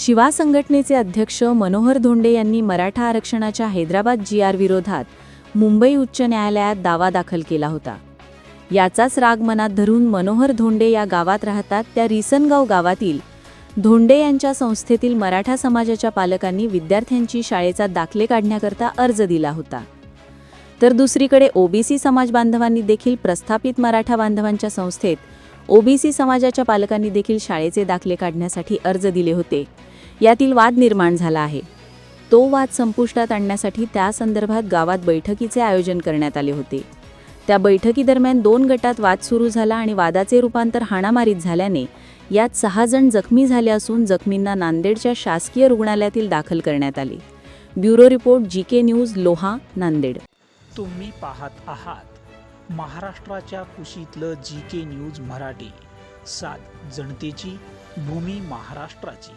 शिवा संघटनेचे अध्यक्ष मनोहर धोंडे यांनी मराठा आरक्षणाच्या हैदराबाद जी आर विरोधात मुंबई उच्च न्यायालयात दावा दाखल केला होता. याचाच राग मनात धरून मनोहर धोंडे या गावात राहतात त्या रिसनगाव गावातील धोंडे यांच्या संस्थेतील मराठा समाजाच्या पालकांनी विद्यार्थ्यांची शाळेचा दाखले काढण्याकरता अर्ज दिला होता. तर दुसरीकडे ओबीसी समाज बांधवांनी देखील प्रस्थापित मराठा बांधवांच्या संस्थेत ओबीसी समाजाच्या पालकांनी देखील शाळेचे दाखले काढण्यासाठी अर्ज दिले होते. यातील वाद निर्माण झाला आहे. तो वाद संपुष्टात आणण्यासाठी त्या संदर्भात गावात बैठकीचे आयोजन करण्यात आले होते. त्या बैठकीदरम्यान दोन गटात वाद सुरू झाला आणि वादाचे रूपांतर हाणामारीत झाल्याने यात सहा जण जखमी झाले असून जखमींना नांदेडच्या शासकीय रुग्णालयातील दाखल करण्यात आले. Bureau report G K news Loha Nanded. तुम्ही पाहत आहात महाराष्ट्राच्या कुशीतलं जी के न्यूज मराठी. सात जनतेची भूमी महाराष्ट्राची.